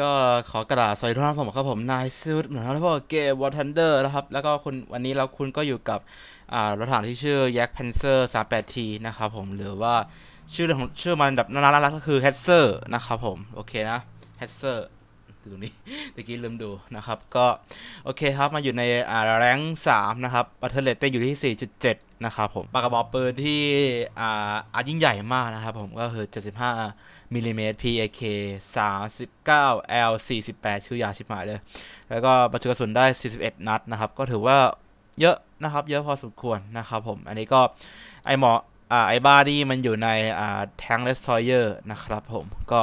ก็ขอกระดาษสวัสดีทุกท่านผมครับผมนายซิลเหมือนแล้วพวกเกมวอร์ทันเดอร์นะครับ แล้วก็คุณวันนี้เราคุณก็อยู่กับอ่ารถถังที่ชื่อ Yak Panzer 38T นะครับผมหรือว่าชื่อของชื่อมันแบบน่ารักๆก็คือ h e t z e r นะครับผม โอเคนะ h e t z e r ตรงนี้ตะกี้ลืมดูนะครับ ก็โอเคครับมาอยู่ในอ่าแรงสามนะครับบัตเทอร์เลตเต้อยู่ที่ 4.7 นะครับผมปากกระบอกปืนที่อ่าอาจยิ่งใหญ่มากนะครับผมก็คือ 75 มิลลิเมตร PAK 39 L 48ชื่อยาชิบหายเลย แล้วก็บรรจุกระสุนได้ 41 นัดนะครับ ก็ถือว่าเยอะนะครับ เยอะพอสมควรนะครับผม อันนี้ก็ไอหมออ่าไอบ้านี่มันอยู่ในอ่าแทงเลสทอยเยอร์นะครับผม ก็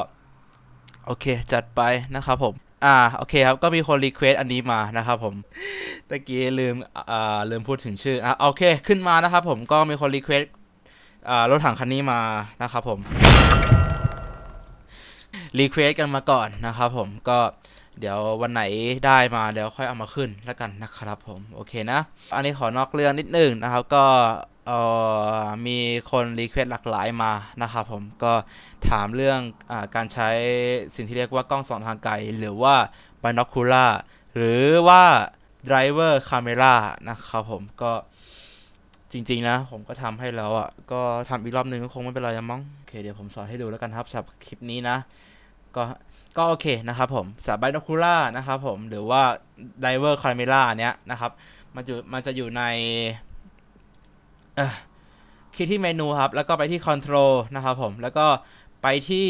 โอเค จัดไปนะครับผมอ่าโอเคครับ ก็มีคนรีเควสอันนี้มานะครับผมตะกี้ลืมอ่าลืมพูดถึงชื่ออะโอเคขึ้นมานะครับผมก็มีคนรีเควสอ่ารถถังคันนี้มานะครับผม รีเควสกันมาก่อนนะครับผมก็เดี๋ยววันไหนได้มาเดี๋ยวค่อยเอามาขึ้นแล้วกันนะครับผมโอเคนะ อันนี้ขอนอกเรื่องนิดนึงนะครับก็เอ่อมีคนรีเควสหลากหลายมานะครับผมก็ถามเรื่องอาการใช้สิ่งที่เรียกว่ากล้องส่องทางไกล หรือว่า binocular หรือว่า driver camera นะครับผมก็จริง ๆ นะ ผมก็ทำให้แล้วอะ ก็ทำอีกรอบนึงก็คงไม่เป็นไรละมั้งโอเคเดี๋ยวผมสอนให้ดูแล้วกันครับสำหรับคลิปนี้นะ ก็ก็โอเคนะครับผมสำหรับ binocular นะครับผมหรือว่า driver camera เนี้ยนะครับมันอยู่มันจะอยู่ในคลิกที่เมนูครับ แล้วก็ไปที่ control นะครับผม แล้วก็ไปที่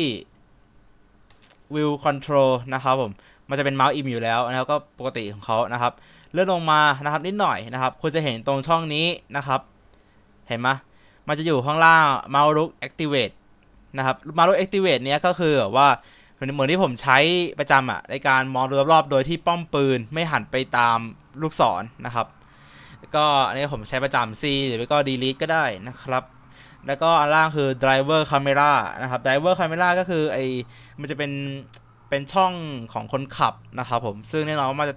view control นะครับผม มันจะเป็นเมาส์อิมอยู่แล้วนะครับก็ปกติของเขานะครับ เลื่อนลงมานะครับ นิดหน่อยนะครับ คุณจะเห็นตรงช่องนี้นะครับ เห็นไหมมันจะอยู่ข้างล่าง mouse look activate นะครับ mouse look activate เนี้ยก็คือว่า เหมือนที่ผมใช้ประจำอะในการมองดูรอบๆโดยที่ป้อมปืนไม่หันไปตามลูกศรนะครับ ก็อันนี้ผมใช้ประจำ C หรือไม่ก็ delete ก็ได้นะครับ แล้วก็อันล่างคือ driver camera นะครับ driver camera ก็คือไอมันจะเป็นเป็นช่องของคนขับนะครับผมซึ่งแน่นอนว่ามันจะ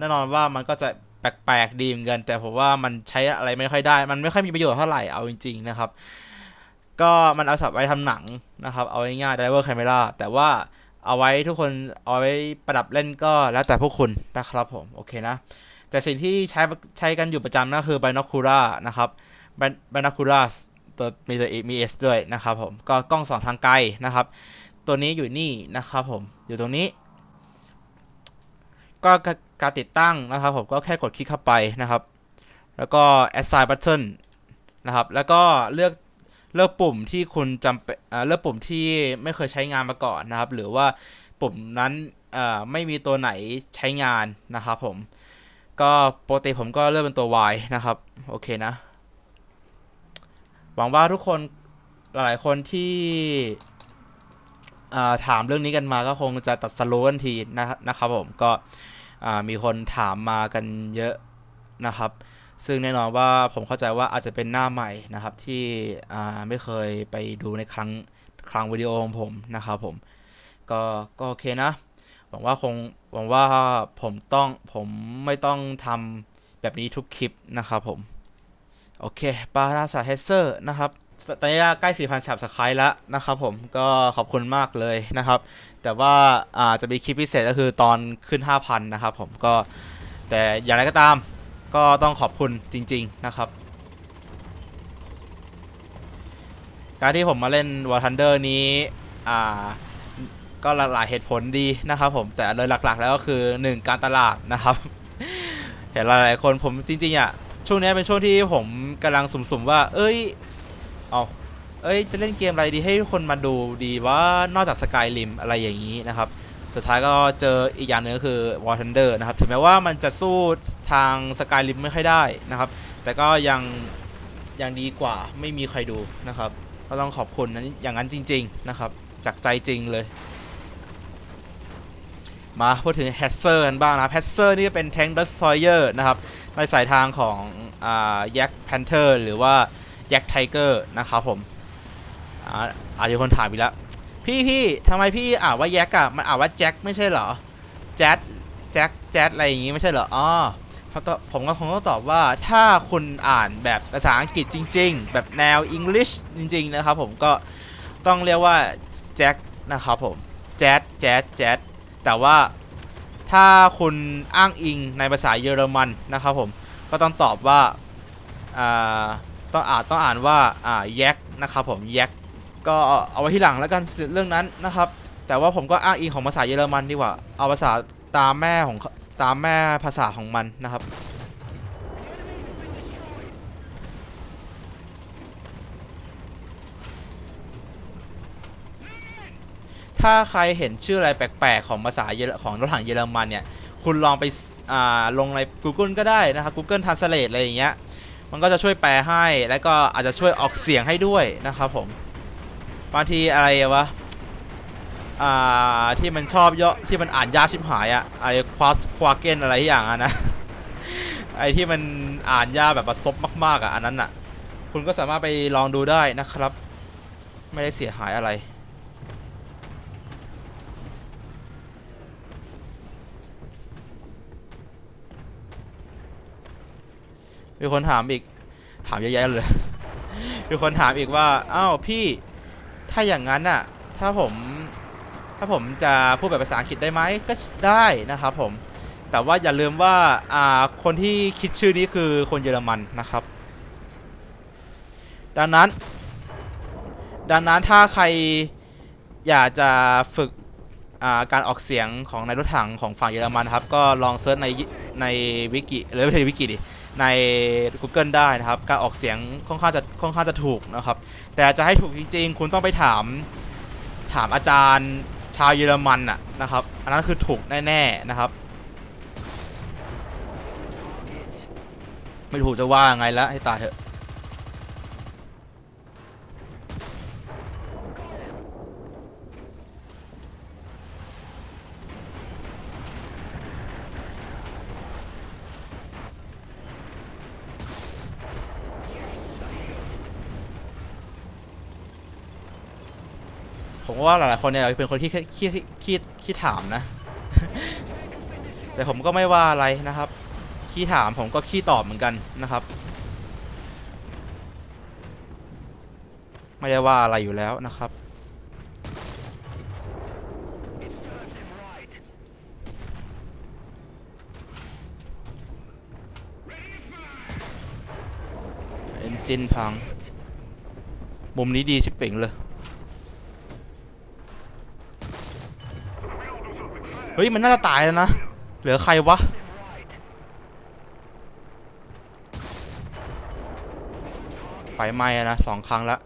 แน่นอนว่ามันก็จะแปลกๆดีเหมือนกัน แต่ผมว่ามันใช้อะไรไม่ค่อยได้ มันไม่ค่อยมีประโยชน์เท่าไหร่เอาจริง ๆ นะครับ ก็มันเอาสับไว้ทำหนังนะครับ เอาง่ายๆ driver camera แต่ว่าเอาไว้ทุกคนเอาไว้ประดับเล่นก็แล้วแต่พวกคุณนะครับผม โอเคนะ แต่สิ่งที่ใช้ใช้กันอยู่ประจำนั่นคือ binocular นะครับ binocular ตัวมีตัวมี S ด้วยนะครับผม ก็กล้องสองทางไกลนะครับ ตัวนี้อยู่นี่นะครับผม อยู่ตรงนี้ ก็การติดตั้งนะครับผมก็แค่กดคลิกเข้าไปนะครับ แล้วก็ assign button นะครับ แล้วก็เลือก เลือกปุ่มที่คุณจำเป็นเลือกปุ่มที่ไม่เคยใช้งานมาก่อนนะครับ หรือว่าปุ่มนั้นไม่มีตัวไหนใช้งานนะครับผม ก็ปกติผมก็เลือกเป็นตัว Y นะครับ โอเคนะ หวังว่าทุกคนหลายๆคนที่าถามเรื่องนี้กันมาก็คงจะตัดสโลกันทีนะนะครับผมก็มีคนถามมากันเยอะนะครับ ซึ่งแน่นอนว่าผมเข้าใจว่าอาจจะเป็นหน้าใหม่นะครับที่ไม่เคยไปดูในครั้งครั้งวิดีโอของผมนะครับผมก็ก็โอเคนะหวังว่าคงหวังว่าผมต้องผมไม่ต้องทำแบบนี้ทุกคลิปนะครับผม โอเคปาราสาเฮเซอร์นะครับตอนนี้ใกล้4,000สับสไครต์แล้วนะครับผมก็ขอบคุณมากเลยนะครับ แต่ว่าอาจจะมีคลิปพิเศษก็คือตอนขึ้น 5,000 นะครับผมก็แต่อย่างไรก็ตาม ก็ต้องขอบคุณจริง ๆ นะครับ การที่ผมมาเล่น War Thunder นี้อ่าก็หลายๆเหตุผลดีนะครับผมแต่โดยหลักๆ แล้วก็คือ 1 การตลาดนะครับ เห็นหลายๆคนผมจริงๆอะช่วงนี้เป็นช่วงที่ผมกำลังสุ่มๆว่า เอ้ยเอาเอ้ยจะเล่นเกมอะไรดีให้คนมาดูดีว่านอกจากสกายริมอะไรอย่างนี้นะครับ สุดท้ายก็เจออีกอย่างหนึ่งก็คือ War Thunder นะครับ ถึงแม้ว่ามันจะสู้ทางสกายริมไม่ค่อยได้นะครับ แต่ก็ยังยังดีกว่าไม่มีใครดูนะครับ ก็ต้องขอบคุณนั้นอย่างนั้นจริง ๆ นะครับ จากใจจริงเลย มาพูดถึงแฮ z เซอร์กันบ้างนะแฮ z เซอร์นี่เป็นแทง k ์ดัสทอยเออร์นะครับ ในสายทางของอ่าแยกแพนเทอร์หรือว่าแยกษ์ไทเกอร์นะครับผมอาจจะคนถามอีกแล้ว พี่พี่ทำไมพี่อ่านว่าแยกอะมันอ่านว่าแจ็คไม่ใช่เหรอ แจ๊ดแจ็คแจ๊ดอะไรอย่างงี้ไม่ใช่เหรออ๋อเขาตอบผมก็คงต้องตอบว่าถ้าคุณอ่านแบบภาษาอังกฤษจริง ๆ แบบแนว English จริง ๆ นะครับผมก็ต้องเรียกว่าแจ็คนะครับผมแจ๊ดแจ๊ดแจ๊ดแต่ว่าถ้าคุณอ้างอิงในภาษาเยอรมันนะครับผมก็ต้องตอบว่าอ่าต้องอ่านต้องอ่านว่าอ่าแยกนะครับผมแยก ก็เอาไว้ที่หลังแล้วกันเรื่องนั้นนะครับ แต่ว่าผมก็อ้างอิงของภาษาเยอรมันดีกว่า เอาภาษาตามแม่ของตามแม่ภาษาของมันนะครับถ้าใครเห็นชื่ออะไรแปลกๆ ของภาษาของรถถังเยอรมันเนี่ย คุณลองไปอ่าลงใน Google ก็ได้นะครับ Google Translate อะไรอย่างเงี้ย มันก็จะช่วยแปลให้ แล้วก็อาจจะช่วยออกเสียงให้ด้วยนะครับผม บางทีอะไรวะ อ่า ที่มันชอบเย่อที่มันอ่านยากชิบหายอะไอควาสควาเกนอะไรอย่างอะนะ ไอที่มันอ่านยากแบบประซบมากๆอะอันนั้นอะคุณก็สามารถไปลองดูได้นะครับ ไม่ได้เสียหายอะไรมีคนถามอีก ถามเยอะแยะเลยมีคนถามอีกว่า อ้าวพี่ ถ้าอย่างนั้นน่ะ ถ้าผม ถ้าผมจะพูดแบบภาษาอังกฤษได้ไหมก็ได้นะครับผม แต่ว่าอย่าลืมว่า อ่า คนที่คิดชื่อนี้คือคนเยอรมันนะครับ ดังนั้น ดังนั้นถ้าใครอยากจะฝึกาการออกเสียงของในรถถังของฝั่งเยอรมันครับ ก็ลองเซิร์ชในในวิกิหรือไม่ใช่วิกิดิ ใน Google ได้นะครับ การออกเสียงค่อนข้างจะค่อนข้างจะถูกนะครับ แต่จะให้ถูกจริงๆ คุณต้องไปถามถามอาจารย์ชาวเยอรมันน่ะนะครับ อันนั้นคือถูกแน่ๆนะครับ ไม่ถูกจะว่าไงแล้วให้ตายเถอะ ผมว่าหลายๆคนเนี่ยเป็นคนที่ขี้ขี้ขี้ถามนะ แต่ผมก็ไม่ว่าอะไรนะครับขี้ถามผมก็ขี้ตอบเหมือนกันนะครับ ไม่ได้ว่าอะไรอยู่แล้วนะครับเอนจินพัง มุมนี้ดีชิบเป่งเลย เฮ้ย มันน่าจะตายแล้วนะ เหลือใครวะ ไฟไหม้อะนะสองครั้งละ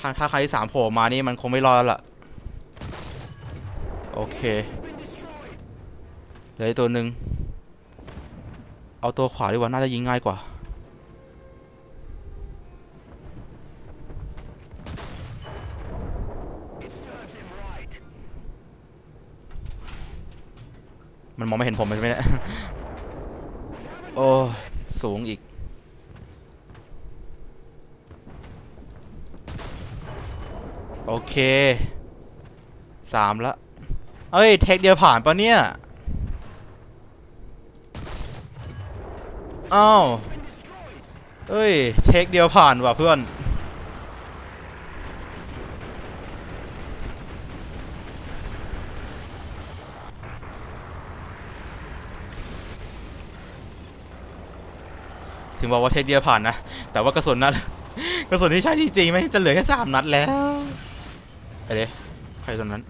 ครั้งถ้าครั้งที่สามโผล่มานี่มันคงไม่รอดแล้วล่ะ โอเค เหลือตัวหนึ่ง เอาตัวขวาดีกว่า น่าจะยิงง่ายกว่า มันมองไม่เห็นผมใช่ไหมเนี่ยโอ้สูงอีก โอเคสามละเอ้ย เทคเดียวผ่านปะเนี่ย อ้าว เอ้ย เทคเดียวผ่านว่ะเพื่อน ถึงบอกว่าเทคเดียวผ่านนะ แต่ว่ากระสุนนั้นกระสุนที่ใช้จริงๆไม่จะเหลือแค่สามนัดแล้วไปเลยใครตรงนั้น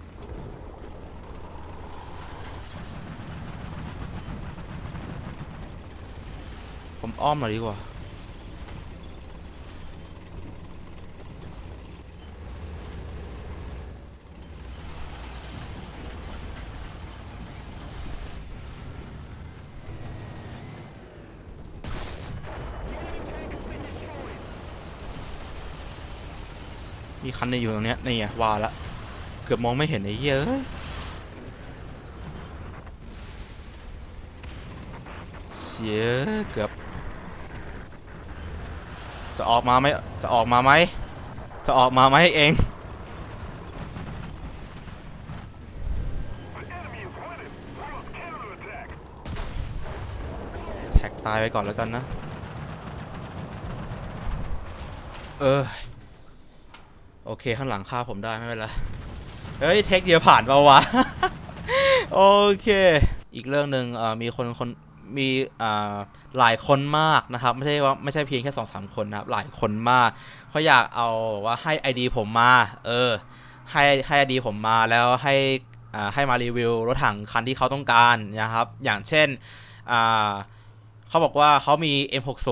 ผมอ้อมหน่อยดีกว่า มีคันนึงอยู่ตรงเนี้ยนี่ไงว่าละเกือบมองไม่เห็นไอ้เหี้ยเอะเสียเกือบ จะออกมาไหมจะออกมาไหมจะออกมาไหมเองแท็กตายไปก่อนแล้วกันนะ เออ โอเคข้างหลังฆ่าผมได้ไม่เป็นไรเฮ้ยเทคเดียวผ่านเปล่าวะโอเค อีกเรื่องหนึ่งมีคนคนมีหลายคนมากนะครับ ไม่ใช่ว่าไม่ใช่เพียงแค่สองสามคนนะครับ หลายคนมากเขาอยากเอาว่าให้ ID ผมมา เออ ให้ให้ ID ผมมาแล้วให้ให้มารีวิวรถถังคันที่เขาต้องการนะครับ อย่างเช่นเขาบอกว่าเขามี M60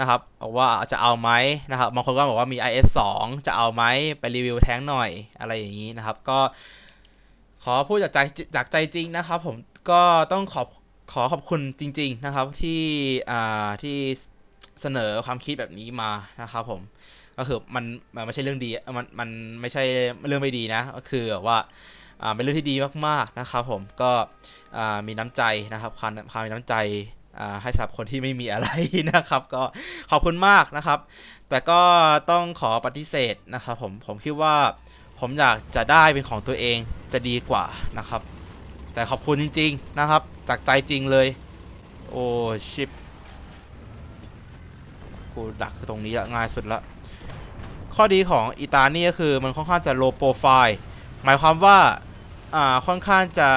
นะครับบอกว่าจะเอาไหมนะครับบางคนก็บอกว่ามี IS2 จะเอาไหมไปรีวิวแท้งหน่อยอะไรอย่างนี้นะครับ ก็ขอพูดจากใจจากใจจริงนะครับ ผมก็ต้องขอบขอขอบคุณจริง ๆนะครับที่อ่าที่เสนอความคิดแบบนี้มานะครับ ผมก็คือมันมันไม่ใช่เรื่องดีมันมันไม่ใช่เรื่องไม่ดีนะก็คือว่าอ่าเป็นเรื่องที่ดีมากๆนะครับ ผมก็อ่ามีน้ำใจนะครับความความมีน้ำใจ ให้สำหรับคนที่ไม่มีอะไรนะครับ ก็ขอบคุณมากนะครับ แต่ก็ต้องขอปฏิเสธนะครับผมผมคิดว่าผมอยากจะได้เป็นของตัวเองจะดีกว่านะครับ แต่ขอบคุณจริง ๆนะครับ จากใจจริงเลย โอ้ชิปกูดักตรงนี้อะง่ายสุดละข้อดีของอีตานี่ก็คือมันค่อนข้างจะ low profile หมายความว่าอ่าค่อนข้างจะ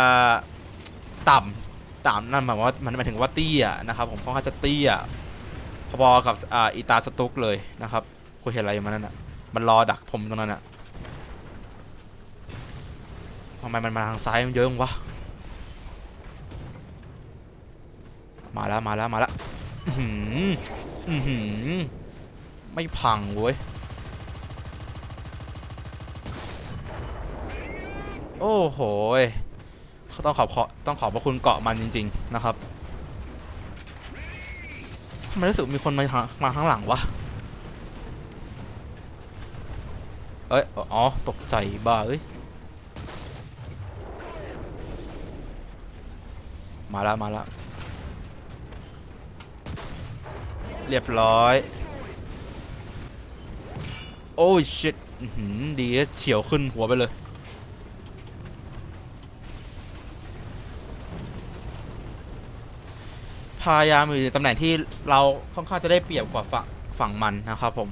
ต่ำ ต่ำนั่นหมายว่ามันหมายถึงว่าเตี้ยนะครับผมค่อนข้างจะเตี้ยพอๆกับอ่าอีตาสตุกเลยนะครับคุณเห็นอะไรมันนั่นอะมันรอดักผมตรงนั้นอะทำไมมันมาทางซ้ายมันเยอะงวะมาแล้วมาแล้วมาแล้วไม่พังเว้ยโอ้โห ต้องขอบขอต้องขอบพระคุณเกาะมันจริง ๆ นะครับทำไมรู้สึกมีคนมาทางมาข้างหลังวะ เอ้ย อ๋อ ตกใจบ้าเอ้ย มาแล้วมาแล้วเรียบร้อย โอ้ยชิตดีเฉียวขึ้นหัวไปเลย พยายามอยู่ในตำแหน่งที่เราค่อนข้างจะได้เปรียบกว่าฝั่งฝั่งมันนะครับผม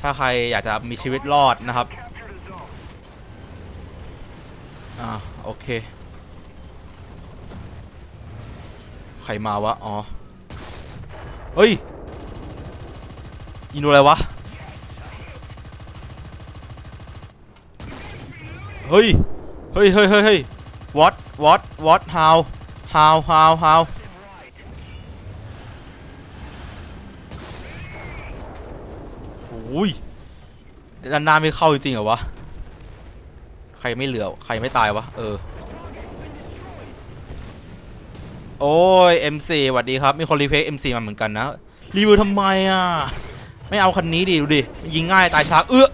ถ้าใครอยากจะมีชีวิตรอดนะครับ อ่าโอเค ใครมาวะ อ๋อ เฮ้ยยิงดูอะไรวะ เฮ้ย เฮ้ยเฮ้ยเฮ้ยเฮ้ย what what what how how how how อ้ยด้านหน้าไม่เข้าจริงๆเหรอวะ ใครไม่เหลือ ใครไม่ตายวะ เออ โอ้ย M4 สวัสดีครับ มีคนรีเควส M4 มาเหมือนกันนะ รีวิวทำไมอะ ไม่เอาคันนี้ดิ ดูดิ ยิงง่ายตายช้า เอื้อ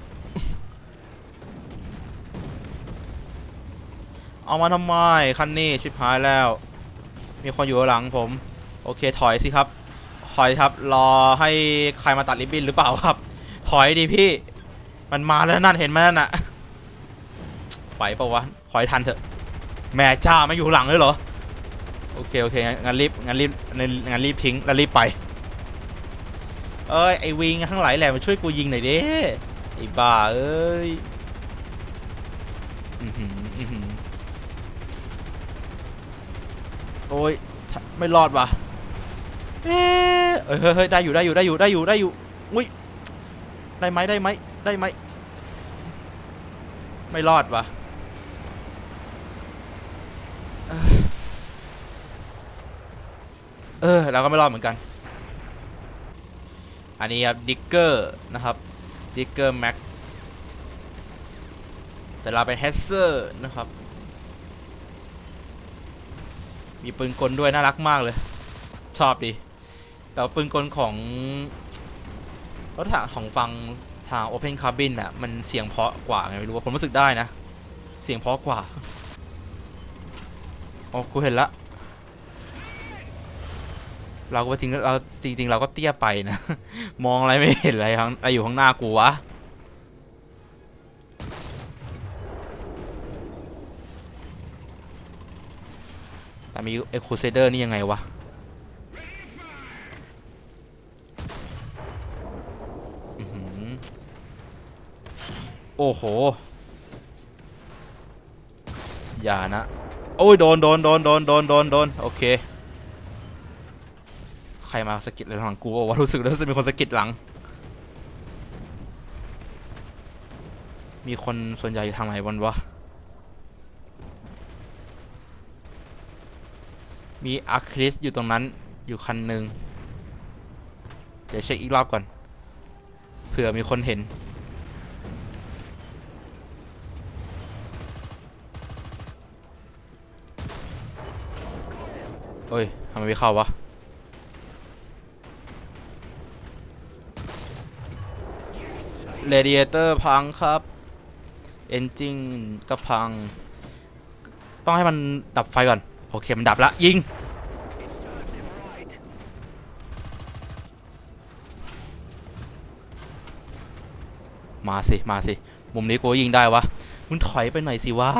เอามาทำไม คันนี้ชิบหายแล้ว มีคนอยู่หลังผม โอเค ถอยสิครับ ถอยครับ รอให้ใครมาตัดริบบิ้นหรือเปล่าครับ อยดิพี่ มันมาแล้วนั่นเห็นไหมนั่นน่ะไหวปะวะถอยทันเถอะ แม่จ้าไม่อยู่หลังเลยเหรอ โอเคโอเคงั้นรีบงั้นรีบงั้นรีบทิ้งแล้วรีบไป เอ้ยไอวิงข้างหลังแหละมาช่วยกูยิงหน่อยดิไอบ้าเอ้ยอือหืออือหือโอ้ยไม่รอดว่ะเอ้ยเอ้ยเฮ้ยเฮ้ยได้อยู่ได้อยู่ได้อยู่ได้อยู่ได้อยู่อุ้ย ได้ไหมได้ไหมได้ไหมไม่รอดวะเออเราก็ไม่รอดเหมือนกัน อันนี้ครับดิกเกอร์นะครับดิกเกอร์แม็กแต่เราเป็นเฮสเซอร์นะครับ มีปืนกลด้วยน่ารักมากเลย ชอบดี แต่ปืนกลของ รถถังของฟังทาง Open Cabin อะ มันเสียงเพราะกว่าไงไม่รู้ว่าผมรู้สึกได้นะ เสียงเพราะกว่าโอ้กูเห็นละ เราก็จริงเราจริง ๆ เราก็เตี้ยไปนะ มองอะไรไม่เห็นอะไรข้งอะไรอยู่ข้างหน้ากูวะแต่มีไอ้คูเซเดอร์นี่ยังไงวะ อื้อหือโอ้โห อย่านะ โอ้ยโดนโดนโดนโดนโดนโดนโดนโอเค ใครมาสะกิดหลังกูวะรู้สึกรู้สึกมีคนสะกิดหลัง มีคนส่วนใหญ่อยู่ทางไหนวันวะ มีอาร์คลิสอยู่ตรงนั้นอยู่คันหนึ่งเดี๋ยวเช็คอีกรอบก่อน เผื่อมีคนเห็น เอ้ยทำไมไม่เข้าวะเรดิเอเตอร์พังครับ เอนจินก็พัง ต้องให้มันดับไฟก่อน โอเค มันดับละ ยิง มาสิ มาสิ มุมนี้กูยิงได้วะ มึงถอยไปหน่อยสิวะ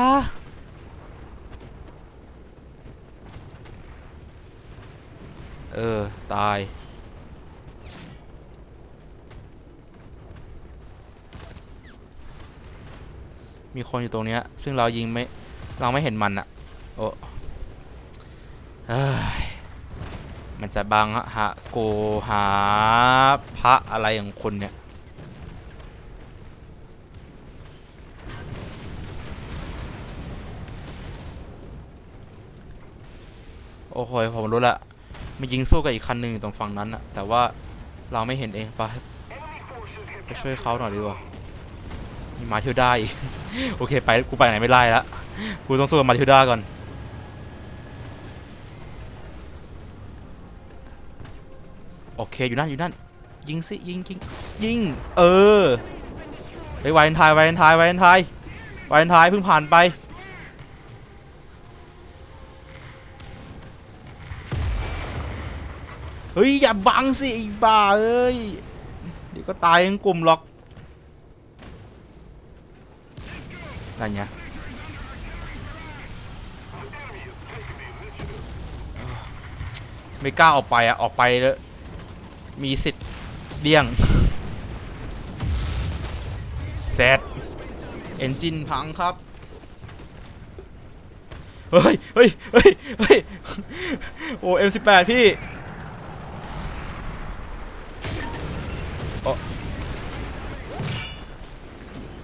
เออ ตาย มีคนอยู่ตรงเนี้ย ซึ่งเรายิงไม่ เราไม่เห็นมันอะโอ้เอ้ยมันจะบังอะฮะกูหาพระอะไรของคุณเนี่ยโอ้โหผมรู้ละ มันยิงสู้กับอีกคันหนึ่งอยู่ตรงฝั่งนั้นอะแต่ว่าเราไม่เห็นเองไปไปช่วยเขาหน่อยดีกว่ามีมาทิวด้าอีก โอเคไปกูไปไหนไม่ได้ละกูต้องสู้กับมาทิวด้าก่อนโอเคอยู่นั่นอยู่นั่นยิงสิยิงยิงยิงเออไปวาเลนไทน์วาเลนไทน์วาเลนไทน์วาเลนทน์เพิ่งผ่านไป เฮ้ย อย่าบังสิไอ้บ้าเอ้ย เดี๋ยวก็ตายทั้งกลุ่มหรอกอะไรเงี้ยไม่กล้าออกไปอะออกไปแล้วมีสิทธิ์เดี่ยงเซตเอนจินพังครับ เฮ้ย เฮ้ย เฮ้ย เฮ้ย โอ้ M18 พี่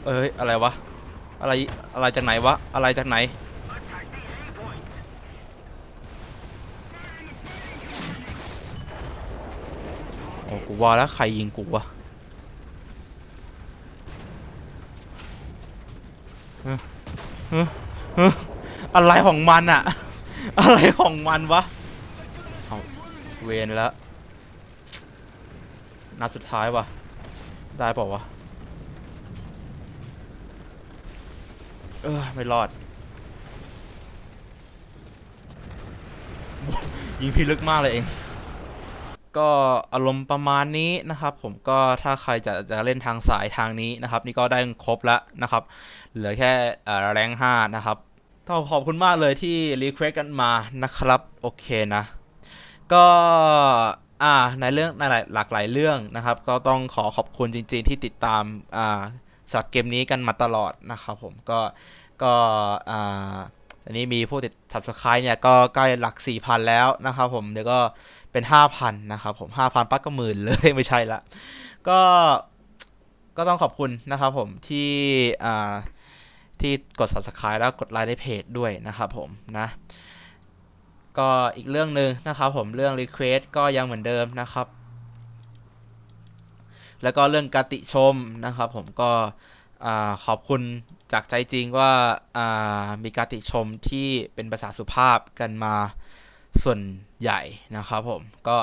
เอ้ย อะไรวะ อะไร อะไรจากไหนวะ อะไรจากไหน โอ้กูว่าแล้วใครยิงกูวะเฮ้ยเฮ้ยเฮ้ยอะไรของมันอะอะไรของมันวะ เอาเวนแล้ว นัดสุดท้ายวะได้เปล่าวะ เออไม่รอด ยิงพี่ลึกมากเลยเอง ก็อารมณ์ประมาณนี้นะครับ ผมก็ถ้าใครจะจะเล่นทางสายทางนี้นะครับ นี่ก็ได้ครบแล้วนะครับ เหลือแค่แรงห้านะครับต้องขอบคุณมากเลยที่รีเควสกันมานะครับ โอเคนะ ก็ อ่าในเรื่องในหลายหลากหลายเรื่องนะครับ ก็ต้องขอขอบคุณจริง ๆ ที่ติดตามอ่าสำหรับเกมนี้กันมาตลอดนะครับผมก็ก็อ่าอันนี้มีผู้ติด subscribe เนี่ยก็ใกล้หลัก 4,000 แล้วนะครับผมเดี๋ยวก็เป็น 5,000 นะครับผม 5,000 ปั๊กก็หมื่นเลยไม่ใช่ละก็ก็ต้องขอบคุณนะครับผมที่อ่าที่กด subscribe แล้วกดไลค์ในเพจด้วยนะครับผมนะ ก็อีกเรื่องหนึ่งนะครับผมเรื่อง Request ก็ยังเหมือนเดิมนะครับ แล้วก็เรื่องการติชมนะครับผมก็ขอบคุณจากใจจริงว่าอ่ามีการติชมที่เป็นภาษาสุภาพกันมาส่วนใหญ่นะครับผมก็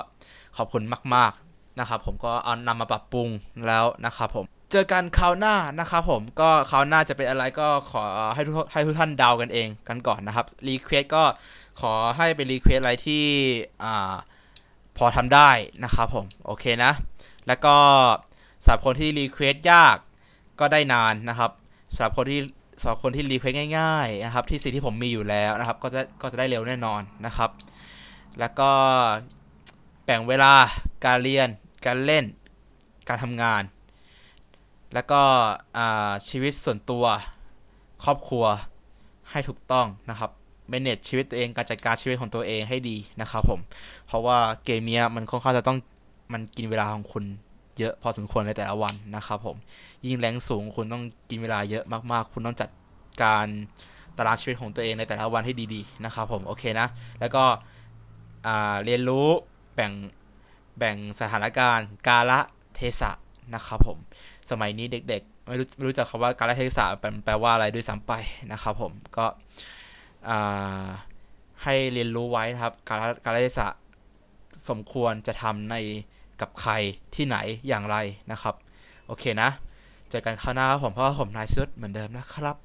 ขอบคุณมาก ๆนะครับ ผมก็เอานำมาปรับปรุงแล้วนะครับผมเจอกันคราวหน้านะครับผมก็คราวหน้าจะเป็นอะไรก็ขอให้ทุกให้ทุกท่านเดากันเองกันก่อนนะครับรีเควสก็ ขอให้เป็นรีเควสอะไรที่อ่าพอทำได้นะครับผม โอเคนะ แล้วก็สำหรับคนที่รีเควสยากก็ได้นานนะครับสำหรับคนที่สำหรับคนที่รีเควสง่ายๆนะครับที่สิ่งที่ผมมีอยู่แล้วนะครับ ก็จะก็จะได้เร็วแน่นอนนะครับ แล้วก็แบ่งเวลาการเรียน การเล่น การทำงาน แล้วก็ชีวิตส่วนตัวครอบครัวให้ถูกต้องนะครับ manage ชีวิตตัวเองการจัดการชีวิตของตัวเองให้ดีนะครับผม เพราะว่าเกมเนี้ยมันค่อนข้างจะต้องมันกินเวลาของคุณเยอะพอสมควรในแต่ละวันนะครับผม ยิ่งแรงสูงคุณต้องกินเวลาเยอะมากๆ คุณต้องจัดการตารางชีวิตของตัวเองในแต่ละวันให้ดีๆนะครับผมโอเคนะ แล้วก็อ่าเรียนรู้แบ่งแบ่งสถานการณ์กาละเทศะนะครับผม สมัยนี้เด็กๆ ไม่รู้ไม่รู้จักคำว่ากาลเทศะแปลว่าอะไรด้วยซ้ำไปนะครับผมก็ ให้เรียนรู้ไว้ครับ การการเทศะสมควรจะทำในกับใครที่ไหนอย่างไรนะครับ โอเคนะ เจอกันคราวหน้าครับผมเพราะว่าผมนายซุดเหมือนเดิมนะครับ